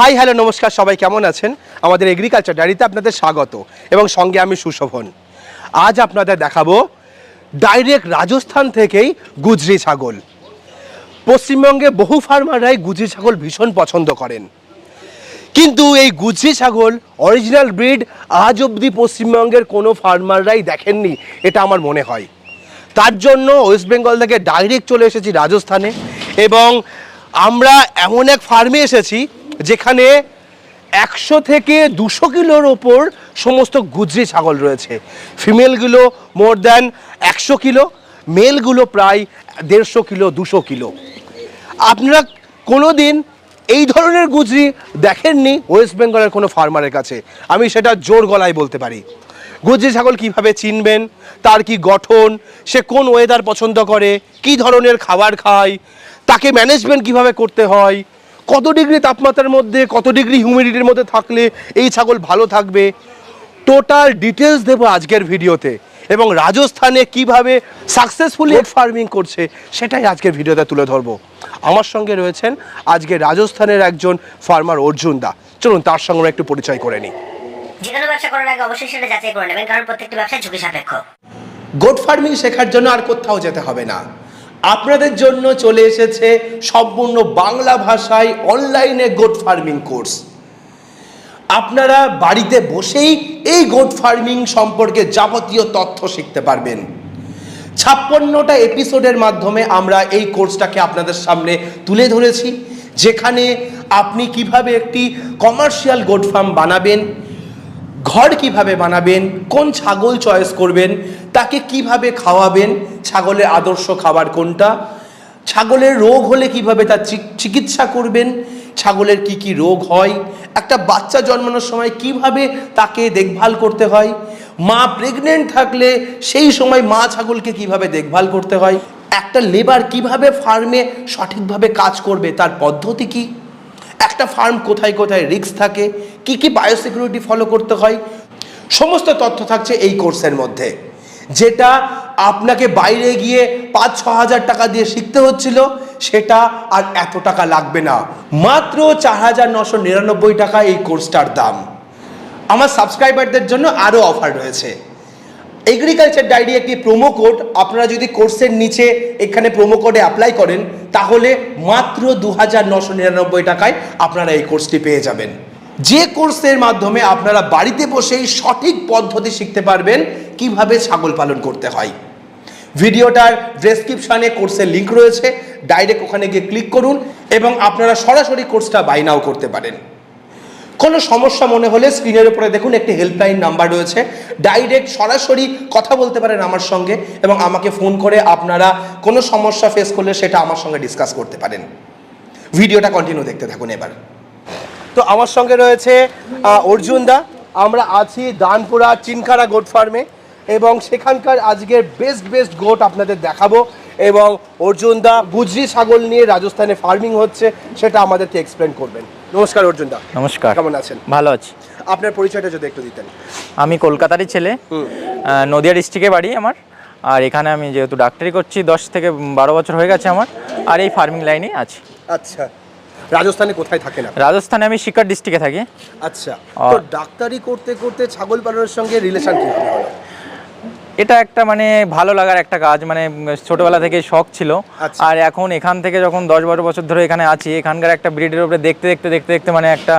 High, hello, নমস্কার, সবাই কেমন আছেন? আমাদের এগ্রিকালচার ডায়েরিতে আপনাদের স্বাগত, এবং সঙ্গে আমি সুশোভন। আজ আপনাদের দেখাবো ডাইরেক্ট রাজস্থান থেকেই গুজরি ছাগল। পশ্চিমবঙ্গে বহু ফার্মাররাই গুজরি ছাগল ভীষণ পছন্দ করেন। কিন্তু এই গুজরি ছাগল অরিজিনাল ব্রিড আজ অবধি পশ্চিমবঙ্গের কোনো ফার্মাররাই দেখেননি, এটা আমার মনে হয়। তার জন্য ওয়েস্ট বেঙ্গল থেকে ডাইরেক্ট চলে এসেছি রাজস্থানে, এবং আমরা এমন এক ফার্মে এসেছি যেখানে একশো থেকে দুশো কিলোর ওপর সমস্ত গুজরি ছাগল রয়েছে। ফিমেলগুলো মোর দ্যান একশো কিলো, মেলগুলো প্রায় দেড়শো কিলো, দুশো কিলো। আপনারা কোনো দিন এই ধরনের গুজরি দেখেননি ওয়েস্ট বেঙ্গলের কোনো ফার্মারের কাছে? আমি সেটা জোর গলায় বলতে পারি। গুজরি ছাগল কীভাবে চিনবেন? তার কি গঠন? সে কোন ওয়েদার পছন্দ করে? কি ধরনের খাবার খায়? তাকে ম্যানেজমেন্ট কীভাবে করতে হয়? কত ডিগ্রি তাপমাত্রার মধ্যে কত ডিগ্রি হিউমিডিটির মধ্যে থাকলে এই ছাগল ভালো থাকবে? টোটাল ডিটেলস দেবো আজকের ভিডিওতে। এবং রাজস্থানে কীভাবে সাকসেসফুলি ফার্মিং করছে সেটাই আজকের ভিডিওতে তুলে ধরবো। আমার সঙ্গে রয়েছেন আজকে রাজস্থানের একজন ফার্মার অর্জুন দা। চলুন তার সঙ্গে একটু পরিচয় করে নিই। যে কোনো ব্যবসা করার আগে অবশ্যই সেটা যাচাই করে নেবেন কারণ প্রত্যেকটি ব্যবসা ঝুঁকি সাপেক্ষ। গোট ফার্মিং শেখার জন্য আর কোথাও যেতে হবে না। আপনাদের জন্য চলে এসেছে সম্পূর্ণ বাংলা ভাষায় অনলাইনে গোট ফার্মিং কোর্স আপনারা বাড়িতে বসেই এই গোট ফার্মিং সম্পর্কে যাবতীয় তথ্য শিখতে পারবেন। ছাপ্পান্নটা এপিসোডের মাধ্যমে আমরা এই কোর্সটাকে আপনাদের সামনে তুলে ধরেছি, যেখানে আপনি কীভাবে একটি কমার্শিয়াল গোট ফার্ম বানাবেন ঘর কীভাবে বানাবেন, কোন ছাগল চয়েস করবেন, তাকে কীভাবে খাওয়াবেন, ছাগলের আদর্শ খাবার কোনটা, ছাগলের রোগ হলে কীভাবে তার চিকিৎসা করবেন, ছাগলের কি কি রোগ হয়, একটা বাচ্চা জন্মানোর সময় কীভাবে তাকে দেখভাল করতে হয়, মা প্রেগনেন্ট থাকলে সেই সময় মা ছাগলকে কীভাবে দেখভাল করতে হয়, একটা লেবার কীভাবে ফার্মে সঠিকভাবে কাজ করবে, তার পদ্ধতি কি? একটা ফার্ম কোথায় কোথায় রিস্ক থাকে, কি কি বায়োসিকিউরিটি ফলো করতে হয়, সমস্ত তথ্য থাকছে এই কোর্সের মধ্যে। যেটা আপনাকে বাইরে গিয়ে পাঁচ, ছ হাজার টাকা দিয়ে শিখতে হচ্ছিল, সেটা আর এত টাকা লাগবে না। মাত্র চার হাজার নশো নিরানব্বই টাকা এই কোর্সটার দাম। আমার সাবস্ক্রাইবারদের জন্য আরও অফার রয়েছে। এগ্রিকালচার ডায়েরি একটি প্রোমো কোড আপনারা যদি কোর্সের নিচে এখানে প্রোমো কোডে অ্যাপ্লাই করেন, তাহলে মাত্র দু হাজার নশো নিরানব্বই টাকায় আপনারা এই কোর্সটি পেয়ে যাবেন। যে কোর্সের মাধ্যমে আপনারা বাড়িতে বসেই সঠিক পদ্ধতি শিখতে পারবেন, কীভাবে ছাগল পালন করতে হয়। ভিডিওটার ডেসক্রিপশনে কোর্সের লিংক রয়েছে ডাইরেক্ট ওখানে গিয়ে ক্লিক করুন এবং আপনারা সরাসরি কোর্সটা বাই নাও করতে পারেন। কোনো সমস্যা মনে হলে স্ক্রিনের উপরে দেখুন একটি হেল্পলাইন নাম্বার রয়েছে। ডাইরেক্ট সরাসরি কথা বলতে পারেন আমার সঙ্গে এবং আমাকে ফোন করে আপনারা কোনো সমস্যা ফেস করলে সেটা আমার সঙ্গে ডিসকাস করতে পারেন। ভিডিওটা কন্টিনিউ দেখতে থাকুন এবার। তো আমার সঙ্গে রয়েছে অর্জুন দা। আমরা আছি দানপুরা চিনকারা গোট ফার্মে এবং সেখানকার আজকের বেস্ট বেস্ট গোট আপনাদের দেখাবো। এবং অর্জুন দা গুজরি ছাগল নিয়ে রাজস্থানে ফার্মিং হচ্ছে সেটা আমাদেরকে এক্সপ্লেন করবেন। নমস্কার অর্জুন দা। নমস্কার। কেমন আছেন? ভালো আছি। আপনার পরিচয়টা যদি একটু দিতেন। আমি কলকাতারই ছেলে। নদিয়া ডিস্ট্রিক্টে বাড়ি আমার। আর এখানে আমি যেহেতু ডাক্তারি করছি দশ থেকে বারো বছর হয়ে গেছে আমার। আর এই ফার্মিং লাইনেই আছি। আচ্ছা। রাজস্থানে কোথায় থাকেন আপনি? রাজস্থানে আমি শিকার ডিস্ট্রিক্টে থাকি। আচ্ছা। তো ডাক্তারি করতে করতে ছাগল পালনের সঙ্গে রিলেশন হলো? এটা একটা মানে ভালো লাগার একটা কাজ মানে ছোটবেলা থেকে শখ ছিল। আচ্ছা। আর এখন এখান থেকে যখন দশ বারো বছর ধরে এখানে আছি এখানকার একটা ব্রিডের উপরে দেখতে দেখতে দেখতে দেখতে মানে একটা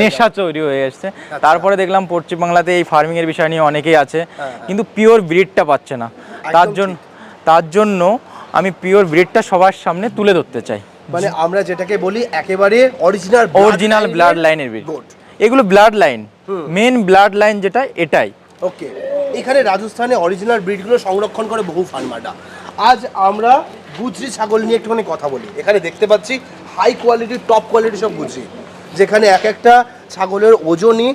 নেশা তৈরি হয়ে এসছে। তারপরে দেখলাম পশ্চিমবাংলাতে এই ফার্মিং এর বিষয় নিয়ে অনেকেই আছে কিন্তু পিওর ব্রিডটা পাচ্ছে না। তার জন্য তার জন্য আমি পিওর ব্রিডটা সবার সামনে তুলে ধরতে চাই। মানে আমরা যেটাকে বলি একেবারে অরিজিনাল অরিজিনাল ব্লাড লাইনের ব্রিড এগুলো blood line main blood line যেটা এটাই। ওকে এখানে রাজস্থানে অরিজিনাল ব্রিডগুলো সংরক্ষণ করে বহু ফার্মাররা আজ আমরা গুজরি ছাগল নিয়ে একটুখানি কথা বলি। এখানে দেখতে পাচ্ছি হাই কোয়ালিটির টপ কোয়ালিটি সব গুজরি। যেখানে এক একটা ছাগলের ওজনই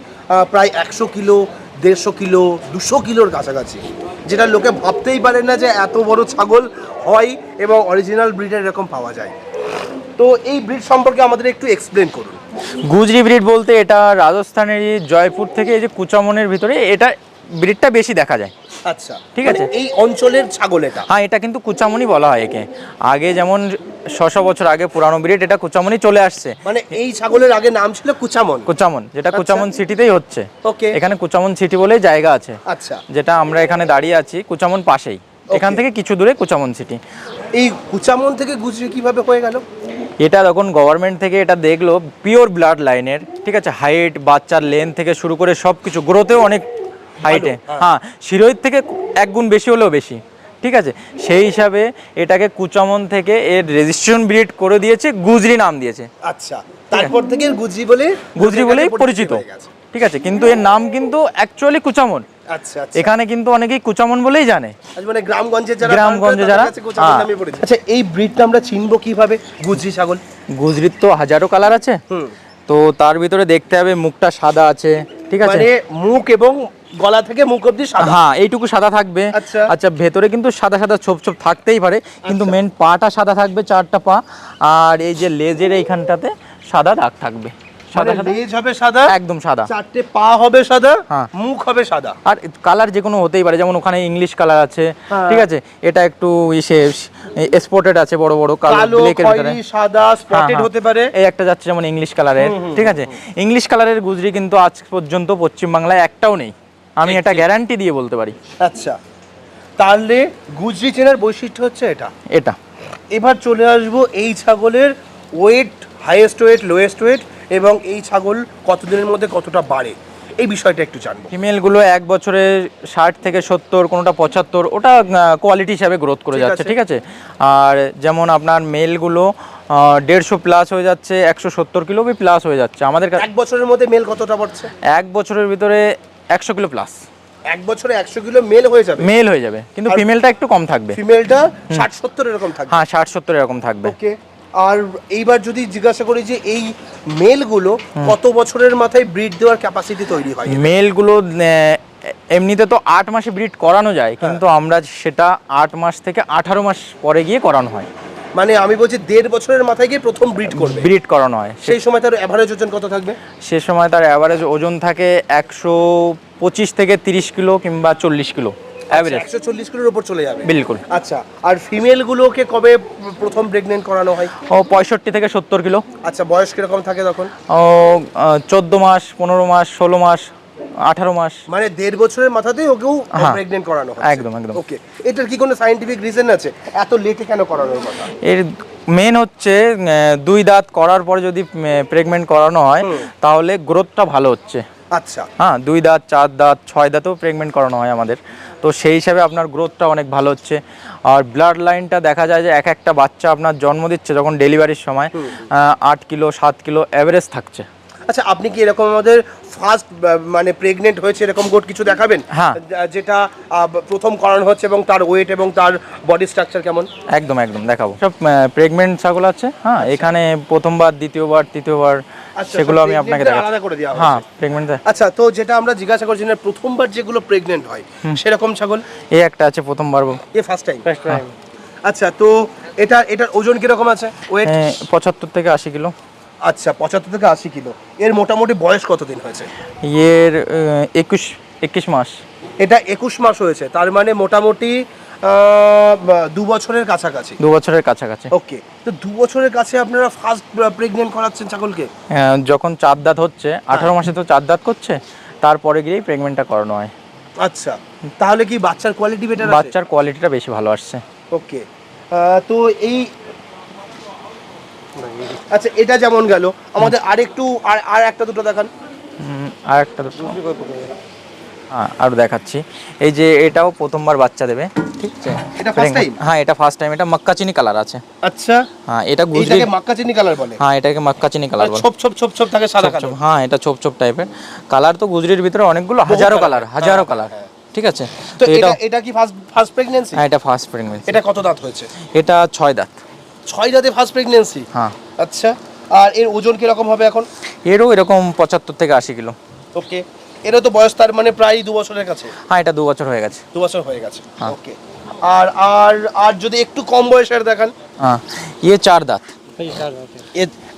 প্রায় একশো কিলো, দেড়শো কিলো, দুশো কিলোর কাছাকাছি। যেটা লোকে ভাবতেই পারে না যে এত বড় ছাগল হয় এবং অরিজিনাল ব্রিডের এরকম পাওয়া যায়। তো এই ব্রিড সম্পর্কে আমাদের একটু এক্সপ্লেন করুন। গুজরি ব্রিড বলতে এটা রাজস্থানেরই জয়পুর থেকে এই যে কুচামনের ভিতরে, এটা ব্রিডটা বেশি দেখা যায়। আচ্ছা। ঠিক মানে আছে। এই অঞ্চলের ছাগল এটা? হ্যাঁ এটা কিন্তু কুচামনি বলা হয় একে। আগে যেমন ছশো বছর আগে পুরানো ব্রিড এটা কুচামনি চলে আসছে। মানে এই ছাগলের আগে নাম ছিল কুচামন? কুচামন যেটা কুচামন সিটিতেই হচ্ছে। ওকে। এখানে কুচামন সিটি বলেই জায়গা আছে। আচ্ছা। যেটা আমরা এখানে দাঁড়িয়ে আছি কুচামন পাশেই। এখান থেকে কিছু দূরে কুচামন সিটি। এই কুচামন থেকে গুজরি কীভাবে হয়ে গেল? এটা তখন গভর্নমেন্ট থেকে এটা দেখল পিওর ব্লাড লাইনের ঠিক আছে? হাইট বাচ্চার লেন থেকে শুরু করে সব কিছু গ্রোথেও অনেক হাইটে হ্যাঁ। হ্যাঁ শিরোহিত থেকে এক গুণ বেশি হলেও বেশি ঠিক আছে? সেই হিসাবে এটাকে কুচামন থেকে এর রেজিস্ট্রেশন ব্রিড করে দিয়েছে গুজরি নাম দিয়েছে। আচ্ছা তারপর থেকে গুজরি বলে গুজরি বলেই পরিচিত ঠিক আছে কিন্তু এর নাম কিন্তু অ্যাকচুয়ালি কুচামন। আচ্ছা আচ্ছা। এখানে কিন্তু অনেকেই কুচামন বলেই জানে। মানে গ্রামগঞ্জে যারা গ্রামগঞ্জে যারা, হ্যাঁ। আচ্ছা এই ব্রিডটা আমরা চিনবো কীভাবে? গুজরি ছাগল। গুজরির তো হাজারো কালার আছে। তো তার ভিতরে দেখতে হবে মুখটা সাদা আছে ঠিক আছে? মানে মুখ এবং গলা থেকে মুখ অবধি সাদা। হ্যাঁ এইটুকু সাদা থাকবে। আচ্ছা। আচ্ছা ভেতরে কিন্তু সাদা সাদা ছোপ ছোপ থাকতেই পারে কিন্তু মেন পাটা সাদা থাকবে চারটা পা আর এই যে লেজের এইখানটাতে সাদা দাগ থাকবে। সাদা মানে লেজ হবে সাদা একদম সাদা। চারটে পা হবে সাদা হ্যাঁ। মুখ হবে সাদা। আর কালার যে কোনো হতেই পারে যেমন ওখানে ইংলিশ কালার আছে হ্যাঁ। ঠিক আছে? এটা একটু ইসে স্পটেড আছে বড় বড় কালো খয়েরি সাদা হ্যাঁ, স্পটেড। হতে পারে। এই একটা যাচ্ছে যেমন ইংলিশ কালারের ঠিক আছে? ইংলিশ কালারের গুজরি কিন্তু আজ পর্যন্ত পশ্চিমবাংলায় একটাও নেই। আমি এটা গ্যারান্টি দিয়ে বলতে পারি। আচ্ছা তাহলে গুজরি চেনার বৈশিষ্ট্য হচ্ছে এটা। এটা। এবার চলে আসব এই ছাগলের weight highest weight lowest weight এবং এই ছাগল কতদিনের মধ্যে কতটা বাড়ে এই বিষয়টা একটু জানব। ফিমেলগুলো এক বছরে ষাট থেকে সত্তর কোনোটা পঁচাত্তর ওটা কোয়ালিটি হিসাবে গ্রোথ করে যাচ্ছে ঠিক আছে? আর যেমন আপনার মেলগুলো দেড়শো প্লাস হয়ে যাচ্ছে একশো সত্তর কিলো প্লাস হয়ে যাচ্ছে আমাদের এক বছরের মধ্যে মেল কতটা পড়ছে এক বছরের ভিতরে একশো কিলো প্লাস এক বছরে একশো কিলো মেল হয়ে যাবে। মেল হয়ে যাবে কিন্তু ফিমেলটা একটু কম থাকবে। ফিমেলটা ষাট সত্তর এরকম থাকবে। হ্যাঁ ষাট সত্তর এরকম থাকবে। ওকে আর এইবার যদি জিজ্ঞাসা করি যে এই মেলগুলো কত বছরের মাথায় ব্রিড দেওয়ার ক্যাপাসিটি তৈরি হয়? মেলগুলো এমনিতে তো আট মাসে ব্রিড করানো যায় কিন্তু আমরা সেটা আট মাস থেকে আঠারো মাস পরে গিয়ে করানো হয়। মানে আমি বলছি দেড় বছরের মাথায় গিয়ে প্রথম ব্রিড করবে। ব্রিড করানো হয়। সেই সময় তার অ্যাভারেজ ওজন কত থাকবে? সে সময় তার অ্যাভারেজ ওজন থাকে একশো পঁচিশ থেকে তিরিশ কিলো কিংবা চল্লিশ কিলো। অ্যাভারেজ একশো চল্লিশ কিলোর উপর চলে যাবে। বিলকুল। আচ্ছা আর ফিমেলগুলোকে কবে প্রথম প্রেগনেন্ট করানো হয়? ও পঁয়ষট্টি থেকে সত্তর কিলো। আচ্ছা বয়স কীরকম থাকে তখন? ও চোদ্দ মাস পনেরো মাস ষোলো মাস আঠারো মাস। মানে দেড় বছরের মাথাতেই ওকেও। প্রেগনেন্ট করানো হয় একদম, একদম। ওকে এটার কি কোনো সাইন্টিফিক রিজন আছে? এত লেটে কেন করানোর কথা? এর মেন হচ্ছে দুই দাঁত করার পর যদি প্রেগনেন্ট করানো হয় তাহলে গ্রোথটা ভালো হচ্ছে। আচ্ছা। হ্যাঁ দুই দাঁত চার দাঁত ছয় দাঁতেও প্রেগনেন্ট করানো হয় আমাদের। তো সেই হিসাবে আপনার গ্রোথটা অনেক ভালো হচ্ছে। আর ব্লাড লাইনটা দেখা যায় যে এক একটা বাচ্চা আপনার জন্ম দিচ্ছে যখন ডেলিভারির সময় আট কিলো সাত কিলো অ্যাভারেজ থাকছে। আচ্ছা আপনি কি এরকম আমাদের ফার্স্ট মানে প্রেগনেন্ট হয়েছে এরকম গোট কিছু দেখাবেন? হ্যাঁ। যেটা প্রথম করানো হচ্ছে এবং তার ওয়েট এবং তার বডি স্ট্রাকচার কেমন? একদম একদম দেখাবো। সব প্রেগনেন্ট ছাগল আছে হ্যাঁ? এখানে প্রথমবার দ্বিতীয়বার তৃতীয়বার আচ্ছা, সেগুলো আমি আপনাকে আলাদা করে দেওয়া হ্যাঁ প্রেগনেন্ট আচ্ছা তো যেটা আমরা জিজ্ঞাসা করছি না প্রথমবার যেগুলো প্রেগনেন্ট হয় সেরকম ছাগল? এই একটা আছে প্রথমবার এ ফার্স্ট টাইম আচ্ছা তো এটা এটার ওজন কীরকম আছে? ওয়েট পঁচাত্তর থেকে আশি কিলো। আচ্ছা পঁচাত্তর থেকে আশি কিলো। এর মোটামুটি বয়স কতদিন হয়েছে? এর একুশ একুশ মাস। এটা একুশ মাস হয়েছে তার মানে মোটামুটি দু বছরের কাছাকাছি। দু বছরের কাছাকাছি। ওকে তো দু বছরের কাছে আপনারা ফার্স্ট প্রেগনেন্ট করাচ্ছেন ছাগলকে? যখন চার দাঁত হচ্ছে আঠারো মাসে তো চার দাঁত করছে তারপরে গিয়েই প্রেগনেন্টটা করানো হয়। আচ্ছা তাহলে কি বাচ্চার কোয়ালিটি বেটার বাচ্চার কোয়ালিটিটা বেশি ভালো আসছে। ওকে তো এই আচ্ছা এটা যেমন গেল আমাদের আরেকটু আর আর একটা দুটো দেখান। আর একটা দুটো। হ্যাঁ আরও দেখাচ্ছি। এই যে এটাও প্রথমবার বাচ্চা দেবে ঠিক? আছে এটা first time? হ্যাঁ এটা ফার্স্ট টাইম এটা মক্কা চিনি কালার আছে। আচ্ছা হ্যাঁ এটা গুজরি এইটাকে মাক্কা চিনি কালার বলে? হ্যাঁ এটাকে মক্কা চিনি কালার বলে। ছোপ ছোপ ছোপ ছোপ থাকে সাদা ছোপ কালো ছোপ, হ্যাঁ এটা ছোপ ছোপ টাইপের কালার তো গুজরির ভিতরে অনেকগুলো হাজারো কালার হ্যাঁ, হাজারো হ্যাঁ, কালার হ্যাঁ। ঠিক আছে? তো এটা এটা কি ফার্স্ট ফার্স্ট প্রেগন্যান্সি হ্যাঁ এটা ফার্স্ট প্রেগনেন্সি এটা কত দাঁত হয়েছে? এটা ছয় দাঁত। ছয় দাঁতে ফার্স্ট প্রেগন্যান্সি হ্যাঁ। আচ্ছা আর এর ওজন কীরকম হবে এখন? এরও এরকম পঁচাত্তর থেকে আশি কিলো। ওকে এরও তো বয়স তার মানে প্রায় দু বছরের কাছে? হ্যাঁ এটা দু বছর হয়ে গেছে। দু বছর হয়ে গেছে। হ্যাঁ। ওকে আর আর আর যদি একটু কম বয়সের দেখান? হ্যাঁ ইয়ে চার দাঁত।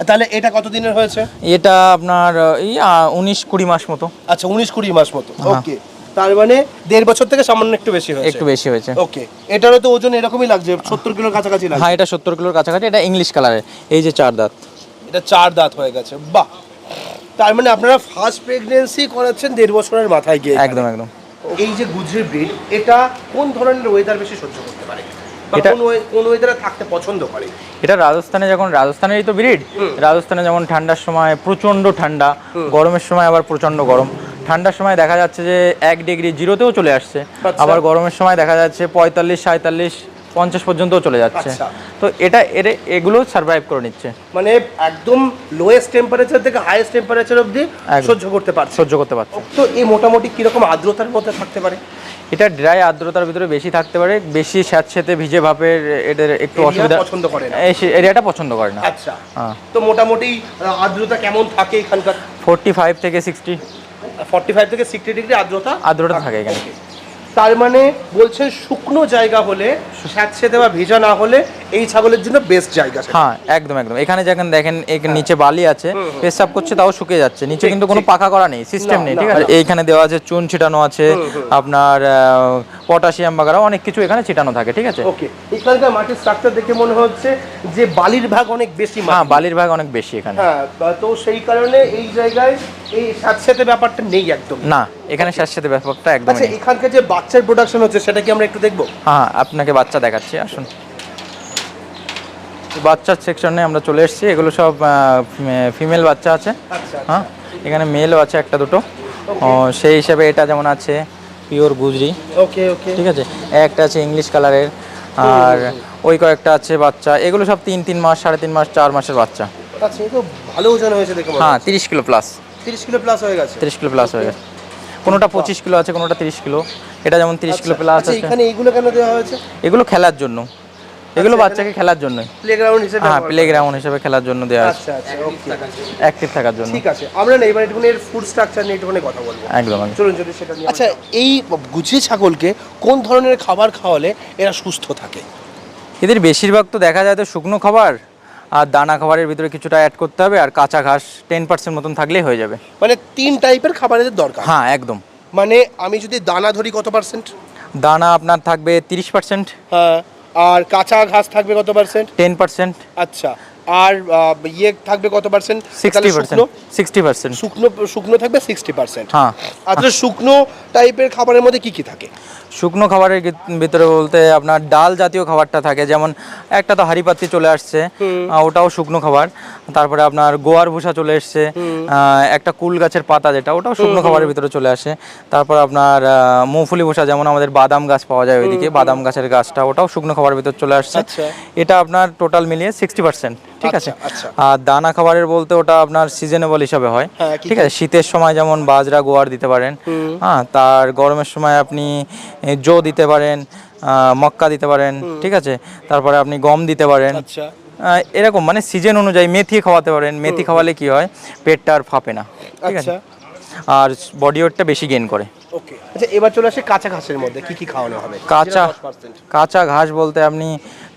তাহলে এটা কত দিনের হয়েছে? এটা আপনার এই উনিশ কুড়ি মাস মতো। আচ্ছা উনিশ কুড়ি মাস মতো। হ্যাঁ। ওকে তার মানে দেড় বছর থেকে সামান্য একটু বেশি হয়েছে। একটু বেশি হয়েছে। ওকে এটারও তো ওজন এরকমই লাগছে সত্তর কিলোর কাছাকাছি লাগছে। হ্যাঁ এটা সত্তর কিলোর কাছাকাছি এটা ইংলিশ কালারের এই যে চার দাঁত। এটা চার দাঁত হয়ে গেছে বাহ! তার মানে আপনারা ফার্স্ট প্রেগনেন্সি করাচ্ছেন দেড় বছরের মাথায় গিয়ে একদম একদম। এই যে গুজরি ব্রিড এটা কোন ধরনের ওয়েদার বেশি সহ্য করতে পারে? এটা- কোন কোন ওয়েদারে থাকতে পছন্দ করে? এটা রাজস্থানে যখন রাজস্থানেরই তো ব্রিড রাজস্থানে যেমন ঠান্ডার সময় প্রচণ্ড ঠান্ডা গরমের সময় আবার প্রচণ্ড গরম। ঠান্ডার সময় দেখা যাচ্ছে যে এক ডিগ্রি জিরোতেও চলে আসছে। আচ্ছা। আবার গরমের সময় দেখা যাচ্ছে পঁয়তাল্লিশ সাঁতাল্লিশ পঞ্চাশ পর্যন্তও চলে যাচ্ছে। আচ্ছা। তো এটা এর এগুলো সার্ভাইভ করে নিচ্ছে। মানে একদম লোয়েস্ট টেম্পারেচার থেকে হাইয়েস্ট টেম্পারেচার অবধি সহ্য করতে পারছে। সহ্য করতে পারছে। তো এই মোটামুটি কীরকম আর্দ্রতার মধ্যে থাকতে পারে? এটা ড্রাই আর্দ্রতার ভিতরে বেশি থাকতে পারে বেশি স্যাঁতসেঁতে ভিজে ভাপের এদের একটু অসুবিধা পছন্দ করে না। এরিয়াটা পছন্দ করে না। আচ্ছা। হ্যাঁ। তো মোটামুটি আর্দ্রতা কেমন থাকে এখানকার? ফোরটি ফাইভ থেকে সিক্সটি ফর্টি ফাইভ থেকে সিক্সটি ডিগ্রি আর্দ্রতা আর্দ্রতা থাকে। এখানে। তার মানে বলছেন শুকনো জায়গা হলে স্যাঁতসেঁতে বা ভেজা না হলে এই ছাগলের জন্য বেস্ট জায়গা হ্যাঁ একদম একদম। এখানে যখন দেখেন নিচে বালি আছে পেশাব করছে তাও শুকিয়ে যাচ্ছে। নিচে কিন্তু কোনো পাকা করা নেই সিস্টেম নেই ঠিক আছে। এইখানে দেওয়া আছে চুন ছিটানো আছে আপনার পটাশিয়াম বাগারা অনেক কিছু এখানে ছিটানো থাকে ঠিক আছে? ওকে এখানকার মাটির স্ট্রাকচার দেখে মনে হচ্ছে যে বালির ভাগ অনেক বেশি মাটি। হ্যাঁ বালির ভাগ অনেক বেশি এখানে। হ্যাঁ তো সেই কারণে এই জায়গায় এই স্যাঁতসেঁতে ব্যাপারটা নেই একদম। না এখানে স্যাঁতসেঁতে ব্যাপারটা একদম আচ্ছা এখানকার যে বাচ্চার প্রোডাকশন হচ্ছে সেটা কি আমরা একটু দেখব? হ্যাঁ আপনাকে বাচ্চা দেখাচ্ছি আসুন। বাচ্চার সেকশনে আমরা চলে এসেছি। এগুলো সব ফিমেল বাচ্চা আছে। আচ্ছা হ্যাঁ? এখানে মেলও আছে একটা দুটো। সেই হিসাবে এটা যেমন আছে পিওর গুজরি। ওকে ওকে ঠিক আছে? একটা আছে ইংলিশ কালারের আর ওই কয়েকটা আছে বাচ্চা। এগুলো সব তিন তিন মাস সাড়ে তিন মাস চার মাসের বাচ্চা। আচ্ছা ভালো ওজন হয়েছে দেখে হ্যাঁ তিরিশ কিলো প্লাস তিরিশ কিলো প্লাস হয়ে গেছে। তিরিশ কিলো প্লাস হয়ে গেছে। কোনোটা পঁচিশ কিলো আছে কোনোটা তিরিশ কিলো। এটা যেমন তিরিশ কিলো প্লাস আচ্ছা আছে। এখানে এইগুলো কেন দেওয়া হয়েছে? এগুলো খেলার জন্য। এগুলো বাচ্চাকে খেলার জন্যই প্লেগ্রাউন্ড হিসেবে হ্যাঁ ব্যবহার প্লে গ্রাউন্ড হিসেবে খেলার জন্য দেওয়া আছে। আচ্ছা আচ্ছা ওকে অ্যাক্টিভ থাকার জন্য। ঠিক আছে আমরা না এবার একটুখানি এর ফুড স্ট্রাকচার নিয়ে একটুখানি কথা বলব। একদম একদম। চলুন যদি সেটা নিয়ে আচ্ছা এই গুছিয়ে ছাগলকে কোন ধরনের খাবার খাওয়ালে এরা সুস্থ থাকে? এদের বেশিরভাগ তো দেখা যায় তো শুকনো খাবার আর দানা খাবারের ভিতরে কিছুটা অ্যাড করতে হবে আর কাঁচা ঘাস টেন পার্সেন্ট মতন থাকলেই হয়ে যাবে। মানে তিন টাইপের খাবার এদের দরকার? হ্যাঁ একদম। মানে আমি যদি দানা ধরি কত পার্সেন্ট দানা আপনার থাকবে তিরিশ পার্সেন্ট হ্যাঁ। আর কাঁচা ঘাস থাকবে কত পার্সেন্ট টেন পার্সেন্ট। আচ্ছা আর ইয়ে থাকবে কত percent? Sixty percent sixty percent. শুকনো শুকনো থাকবে সিক্সটি পার্সেন্ট। হ্যাঁ। আচ্ছা শুকনো টাইপের খাবারের মধ্যে কি কি থাকে? শুকনো খাবারের ভিতরে বলতে আপনার ডাল জাতীয় খাবারটা থাকে যেমন একটা তো হাঁড়িপাতি চলে আসছে ওটাও শুকনো খাবার। তারপরে আপনার গোয়ার ভুষা চলে এসছে একটা কুল গাছের পাতা যেটা ওটাও শুকনো খাবারের ভিতরে চলে আসে। তারপর আপনার মুংফলি ভুষা যেমন আমাদের বাদাম গাছ পাওয়া যায় ওইদিকে বাদাম গাছের গাছটা ওটাও শুকনো খাবারের ভিতরে চলে আসছে। আচ্ছা। এটা আপনার টোটাল মিলিয়ে সিক্সটি পার্সেন্ট ঠিক আছে? আচ্ছা, আচ্ছা। আর দানা খাবারের বলতে ওটা আপনার সিজনেবল হিসাবে হয় হ্যাঁ, ঠিক আছে? শীতের সময় যেমন বাজরা গোয়ার দিতে পারেন হ্যাঁ তার গরমের সময় আপনি জো দিতে পারেন মক্কা দিতে পারেন ঠিক আছে? তারপরে আপনি গম দিতে পারেন। আচ্ছা। এরকম মানে সিজন অনুযায়ী মেথি খাওয়াতে পারেন। মেথি খাওয়ালে কি হয়? পেটটা আর ফাঁপে না ঠিক আছে? আচ্ছা। আর বডি ওয়েটটা বেশি গেইন করে। ওকে। আচ্ছা এবার চলে আসে কাঁচা ঘাসের মধ্যে কি কি খাওয়ানো হবে? কাঁচা কাঁচা ঘাস বলতে আপনি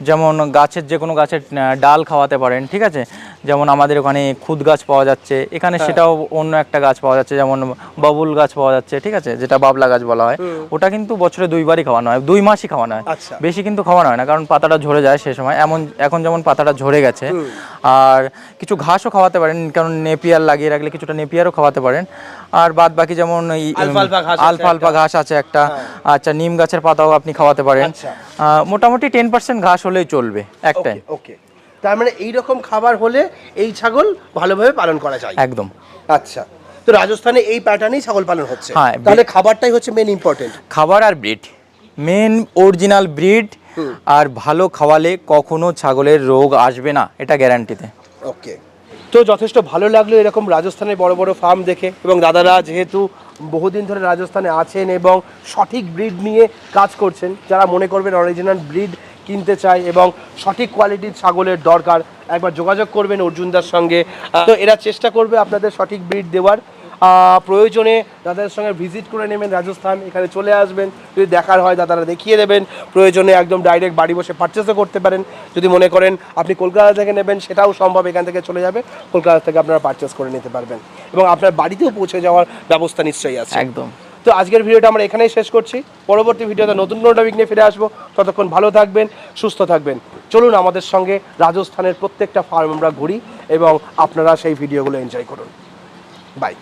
যেমন গাছের যে কোনো গাছের ডাল খাওয়াতে পারেন ঠিক আছে? যেমন আমাদের ওখানে খুদ গাছ পাওয়া যাচ্ছে এখানে হ্যাঁ। সেটাও অন্য একটা গাছ পাওয়া যাচ্ছে যেমন বাবুল গাছ পাওয়া যাচ্ছে ঠিক আছে? যেটা বাবলা গাছ বলা হয়। ওটা কিন্তু বছরে দুইবারই খাওয়ানো হয় দুই মাসই খাওয়ানো হয়। আচ্ছা। বেশি কিন্তু খাওয়ানো হয় না কারণ পাতাটা ঝরে যায় সে সময়। এমন এখন যেমন পাতাটা ঝরে গেছে আর কিছু ঘাসও খাওয়াতে পারেন কারণ নেপিয়ার লাগিয়ে রাখলে কিছুটা নেপিয়ারও খাওয়াতে পারেন। আর বাদ বাকি যেমন আলফা আলফা ঘাস আছে একটা। আচ্ছা নিম গাছের পাতাও আপনি খাওয়াতে পারেন। আচ্ছা। মোটামুটি টেন পার্সেন্ট ঘাস হলেই চলবে একটাই। ওকে ওকে। তার মানে এই রকম খাবার হলে এই ছাগল ভালোভাবে পালন করা যায়। একদম। আচ্ছা তো রাজস্থানে এই প্যাটার্নেই ছাগল পালন হচ্ছে। হ্যাঁ, তাহলে খাবারটাই হচ্ছে মেন ইম্পর্টেন্ট খাবার আর ব্রিড মেন অরিজিনাল ব্রিড আর ভালো খাওয়ালে কখনো ছাগলের রোগ আসবে না এটা গ্যারান্টিতে ওকে। তো যথেষ্ট ভালো লাগল এরকম রাজস্থানের বড় বড় ফার্ম দেখে এবং দাদারা যেহেতু বহুদিন ধরে রাজস্থানে আছেন এবং সঠিক ব্রিড নিয়ে কাজ করছেন যারা মনে করবেন অরিজিনাল ব্রিড কিনতে চায় এবং সঠিক কোয়ালিটির ছাগলের দরকার। একবার যোগাযোগ করবেন অর্জুনদার সঙ্গে। তো এরা চেষ্টা করবে আপনাদের সঠিক ব্রিড দেওয়ার। প্রয়োজনে দাদাদের সঙ্গে ভিজিট করে নেবেন রাজস্থান, এখানে চলে আসবেন। যদি দেখার হয় দাদারা দেখিয়ে দেবেন। প্রয়োজনে একদম ডাইরেক্ট বাড়ি বসে পারচেসও করতে পারেন। যদি মনে করেন আপনি কলকাতা থেকে নেবেন, সেটাও সম্ভব, এখান থেকে চলে যাবে। কলকাতা থেকে আপনারা পারচেস করে নিতে পারবেন। এবং আপনার বাড়িতেও পৌঁছে যাওয়ার ব্যবস্থা নিশ্চয়ই আছে। একদম। তো আজকের ভিডিওটা আমরা এখানেই শেষ করছি। পরবর্তী ভিডিওতে নতুন কোনো টপিক নিয়ে ফিরে আসব। ততক্ষণ ভালো থাকবেন, সুস্থ থাকবেন। চলুন আমাদের সঙ্গে রাজস্থানের প্রত্যেকটা ফার্ম আমরা ঘুরি এবং আপনারা সেই ভিডিওগুলো এনজয় করুন। বাই